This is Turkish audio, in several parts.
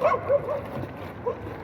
ほっ!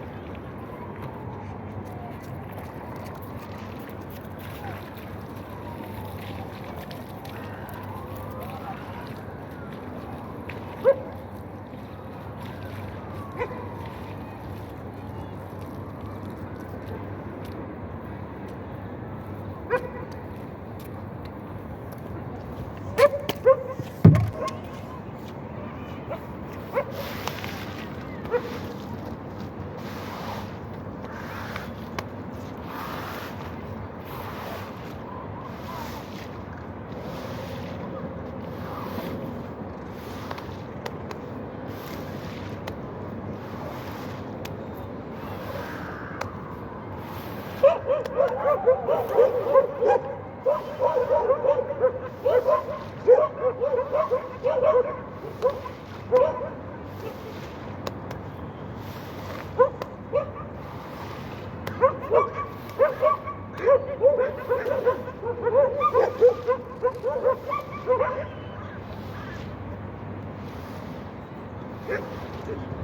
Tamam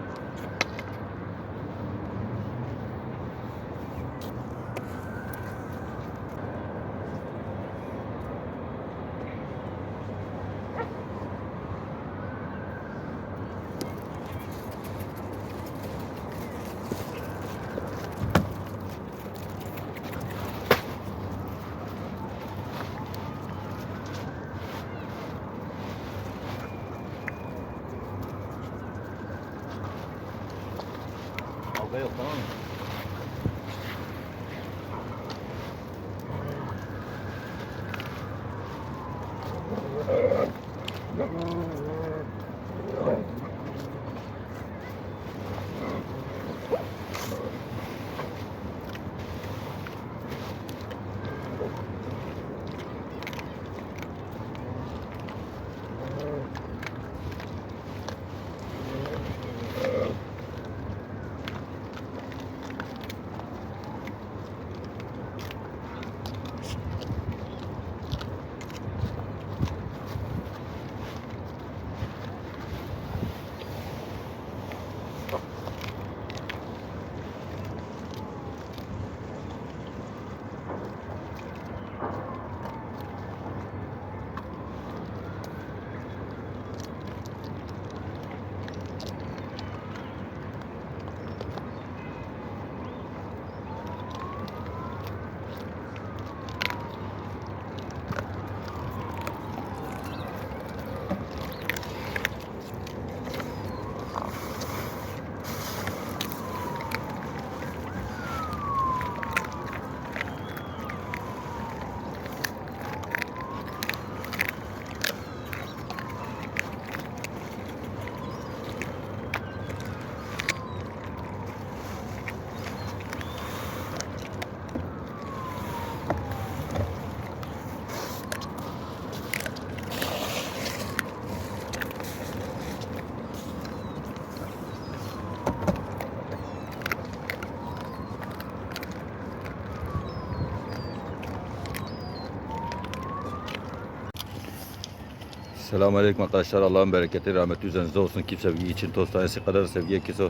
Selamun Aleyküm arkadaşlar. Allah'ın bereketi, rahmeti üzerinize olsun. Kim sevgi için toz tanesi kadar sevgiye kese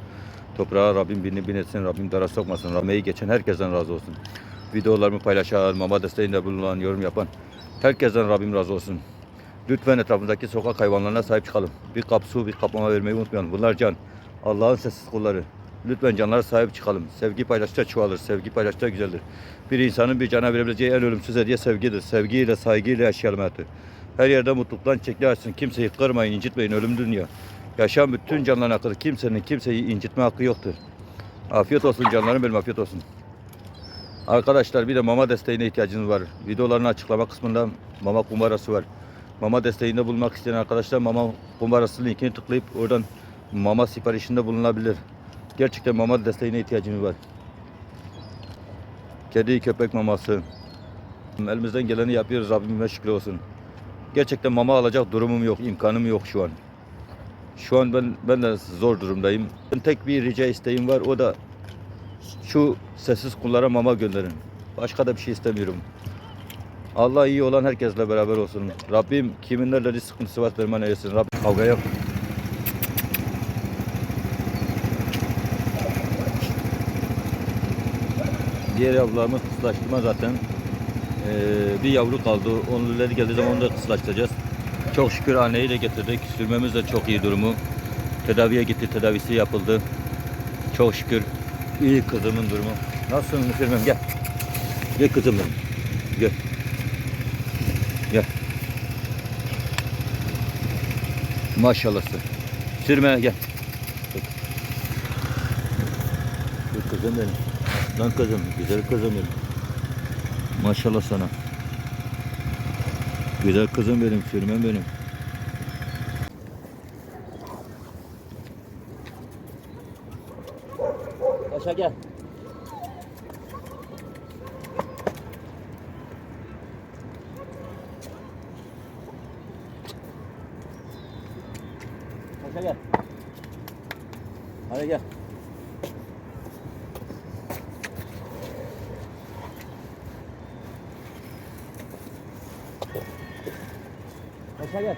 toprağa Rabbim birini bin etsin, Rabbim dara sokmasın. Rabbim geçen herkesten razı olsun. Videolarımı paylaşan, mama desteğinde bulunan, yorum yapan herkesten Rabbim razı olsun. Lütfen etrafımızdaki sokak hayvanlarına sahip çıkalım. Bir kap su, bir kap mama vermeyi unutmayalım. Bunlar can. Allah'ın sessiz kulları. Lütfen canlara sahip çıkalım. Sevgi paylaştıkça çoğalır. Sevgi paylaştıkça güzeldir. Bir insanın bir cana verebileceği en ölümsüz hediye sevgidir. Sevgiyle, saygıyla yaşayalım hayatı. Her yerde mutluluktan çekli açsın. Kimseyi kırmayın, incitmeyin. Ölüm dünya. Yaşam bütün canlıların hakkıdır. Kimsenin kimseyi incitme hakkı yoktur. Afiyet olsun canlarım benim afiyet olsun. Arkadaşlar bir de mama desteğine ihtiyacınız var. Videoların açıklama kısmında mama kumbarası var. Mama desteğinde bulunmak isteyen arkadaşlar mama kumbarası linkini tıklayıp oradan mama siparişinde bulunabilir. Gerçekten mama desteğine ihtiyacımız var. Kedi köpek maması. Elimizden geleni yapıyoruz Rabbime şükür olsun. Gerçekten mama alacak durumum yok, imkanım yok şu an. Şu an ben ben de zor durumdayım. Tek bir rica isteğim var o da şu sessiz kullara mama gönderin. Başka da bir şey istemiyorum. Allah iyi olan herkesle beraber olsun. Rabbim kimin nerede sıkıntısı var derman eylesin. Rabbim kavga yok. Diğer yavrularımız kıslaştırma zaten. Ee, bir yavru kaldı. Onları geldiği zaman onu da kıslaştıracağız. Çok şükür anneyi de getirdik. Sürmemiz de çok iyi durumu. Tedaviye gitti, tedavisi yapıldı. Çok şükür iyi kızımın durumu. Nasılsın Müslümem gel. Gel kızım benim. Gel. Gel. Maşallahsın. Sürme gel. Dur kızım benim. Lan kızım, güzel kızım benim. Maşallah sana. Güzel kızım benim, sürmem benim. Paşa gel. Paşa gel. Hadi gel. Paşa gel.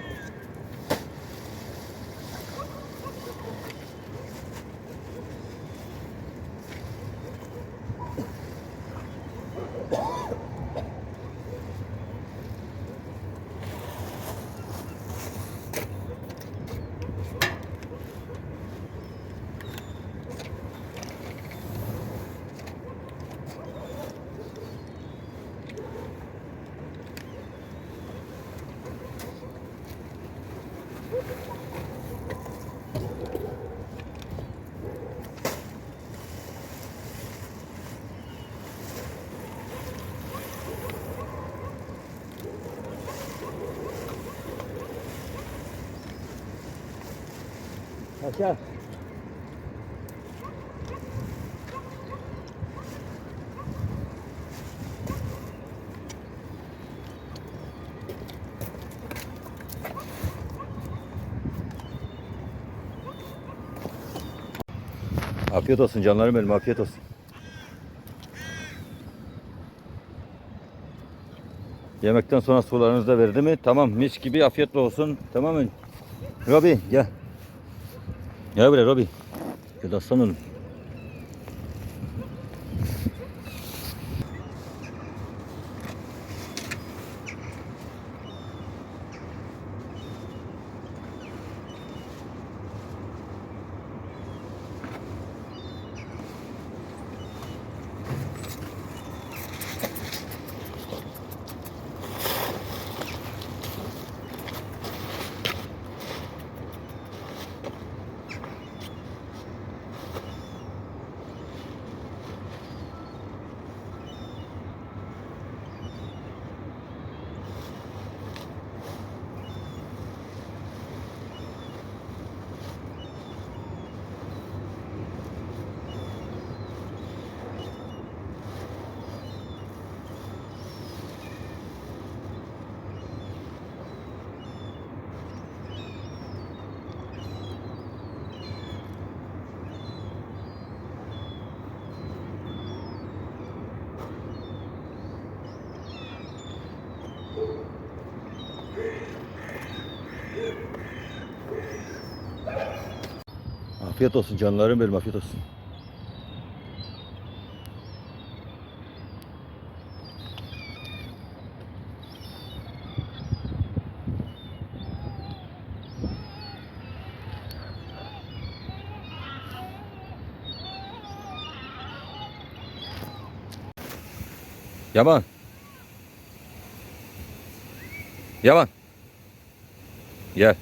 Paşa. Afiyet olsun canlarım benim afiyet olsun. Yemekten sonra sularınızı da verdi mi? Tamam mis gibi afiyetli olsun. Tamam mı? Robi gel. Gel Robi. Gel aslan. Afiyet olsun canlarım benim afiyet olsun. Yaman. Yaman. Gel.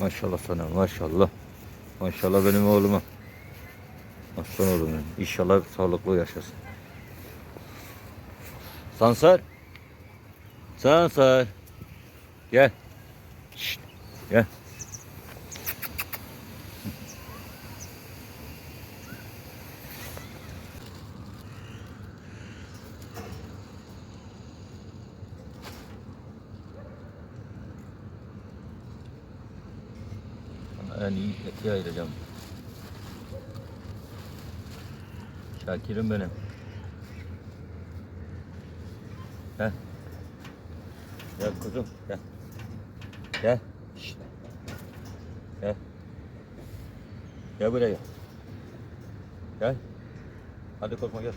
Maşallah sana maşallah. Maşallah benim oğluma. Aslan oğlum benim. İnşallah sağlıklı yaşasın. Sansar. Sansar. Gel. Şşt. Gel. Sana en iyi eti ayıracağım. Şakir'im benim. Gel. Gel kuzum gel. Gel. Şşt. Gel. Gel buraya. Gel. Hadi korkma gel.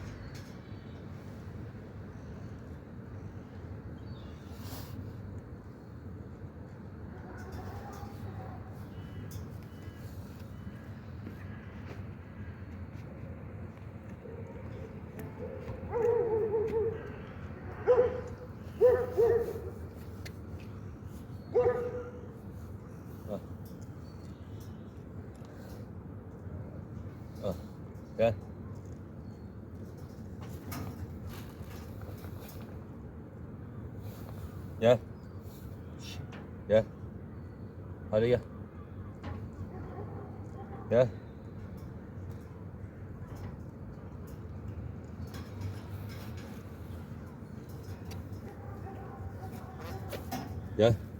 Gel. Gel. Gel. Hadi gel. Gel. Gel.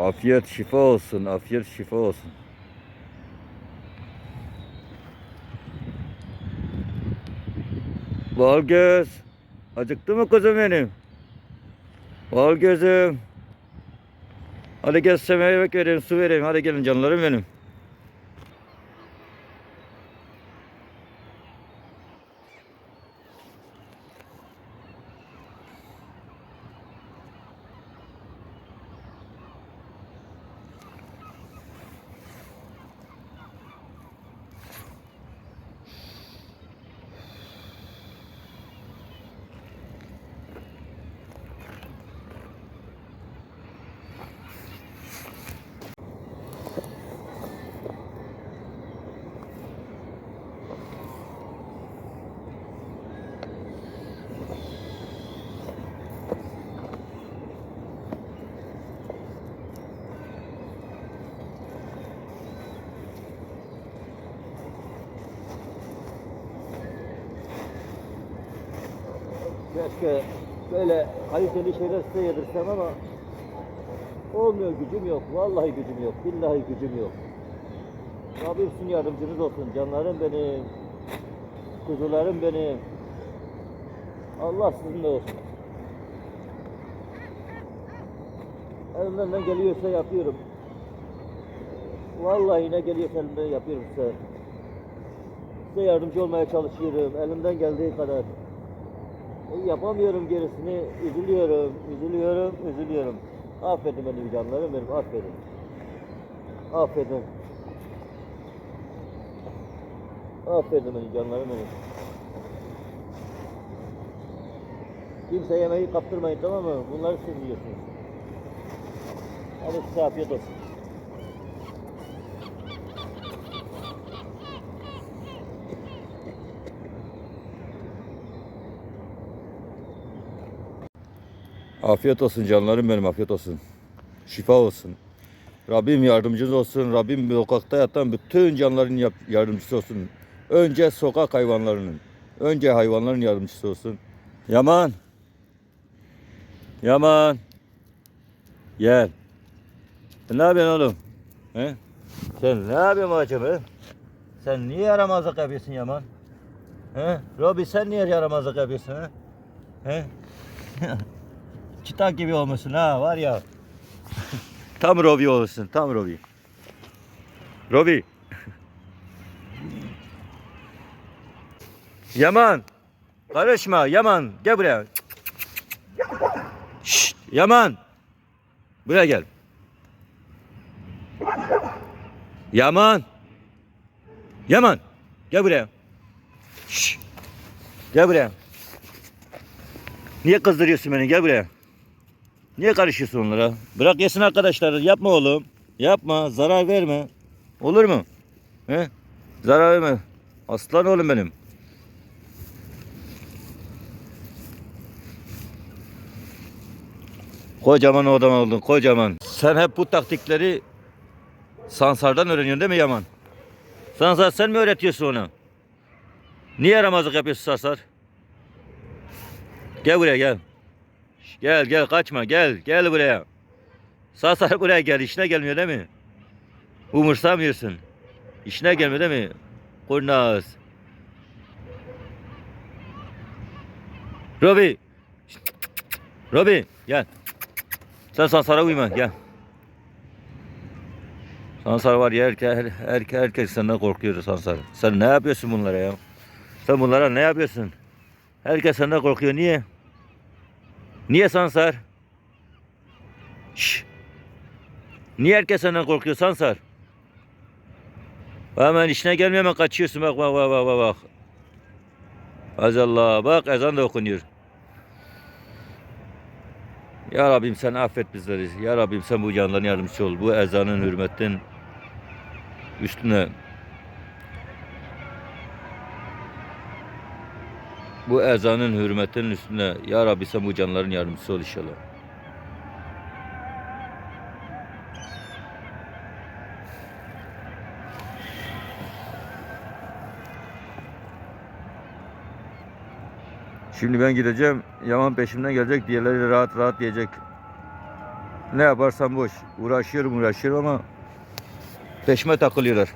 Afiyet şifa olsun, afiyet şifa olsun. Bal göz. Acıktı mı kızım benim? Bal gözüm. Hadi gel size yemek vereyim, su vereyim. Hadi gelin canlarım benim. Keşke böyle kaliteli şeyler size yedirsem ama olmuyor gücüm yok. Vallahi gücüm yok. Billahi gücüm yok. Rabbim sizin yardımcınız olsun. Canlarım benim. Kuzularım benim. Allah sizinle olsun. Elimden ne geliyorsa yapıyorum. Vallahi ne geliyorsa elimden yapıyorum size. Size yardımcı olmaya çalışıyorum. Elimden geldiği kadar. Yapamıyorum gerisini. Üzülüyorum, üzülüyorum, üzülüyorum. Affedin beni canlarım benim, affedin. Affedin. Affedin beni canlarım benim. Kimse yemeği kaptırmayın tamam mı? Bunları siz yiyorsunuz. Hadi size afiyet olsun. Afiyet olsun canlarım benim afiyet olsun. Şifa olsun. Rabbim yardımcınız olsun. Rabbim sokakta yatan bütün canların yardımcısı olsun. Önce sokak hayvanlarının. Önce hayvanların yardımcısı olsun. Yaman. Yaman. Gel. Sen ne yapıyorsun oğlum? He? Sen ne yapıyorsun he? Sen niye yaramazlık yapıyorsun Yaman? He? Robi sen niye yaramazlık yapıyorsun he? He? Çıtak gibi olmuşsun ha var ya. tam Robi olursun tam Robi. Robi. Yaman. Karışma Yaman gel buraya. Şşt, Yaman. Buraya gel. Yaman. Yaman. Gel buraya. Şşt. Gel buraya. Niye kızdırıyorsun beni? Gel buraya. Niye karışıyorsun onlara? Bırak yesin arkadaşlar. Yapma oğlum. Yapma. Zarar verme. Olur mu? He? Zarar verme. Aslan oğlum benim. Kocaman adam oldun. Kocaman. Sen hep bu taktikleri Sansar'dan öğreniyorsun değil mi Yaman? Sansar sen mi öğretiyorsun onu? Niye yaramazlık yapıyorsun Sansar? Gel buraya gel. Gel gel kaçma gel gel buraya. Sansar buraya gel işine gelmiyor değil mi? Umursamıyorsun. İşine gelmiyor değil mi? Kurnaz. Robi. Robi gel. Sen Sansar'a uyma gel. Sansar var ya herkes, her, her, herkes senden korkuyor Sansar. Sen ne yapıyorsun bunlara ya? Sen bunlara ne yapıyorsun? Herkes senden korkuyor. Niye? Niye Sansar? Şş. Niye herkes senden korkuyor Sansar? Hemen işine gelmiyor hemen kaçıyorsun bak bak bak bak bak. Azallah bak ezan da okunuyor. Ya Rabbim sen affet bizleri. Ya Rabbim sen bu canların yardımcısı ol. Bu ezanın hürmetin üstüne bu ezanın hürmetinin üstüne Ya Rabbi sen bu canların yardımcısı ol inşallah. Şimdi ben gideceğim. Yaman peşimden gelecek. Diğerleri rahat rahat diyecek. Ne yaparsam boş. Uğraşıyorum uğraşıyorum ama peşime takılıyorlar.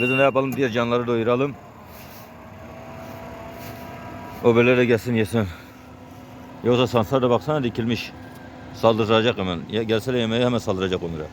Biz ne yapalım diye canları doyuralım. O böyle de gelsin yesin. Yoksa sansar da baksana dikilmiş. Saldıracak hemen. Ya, gelse de yemeğe hemen saldıracak onlara.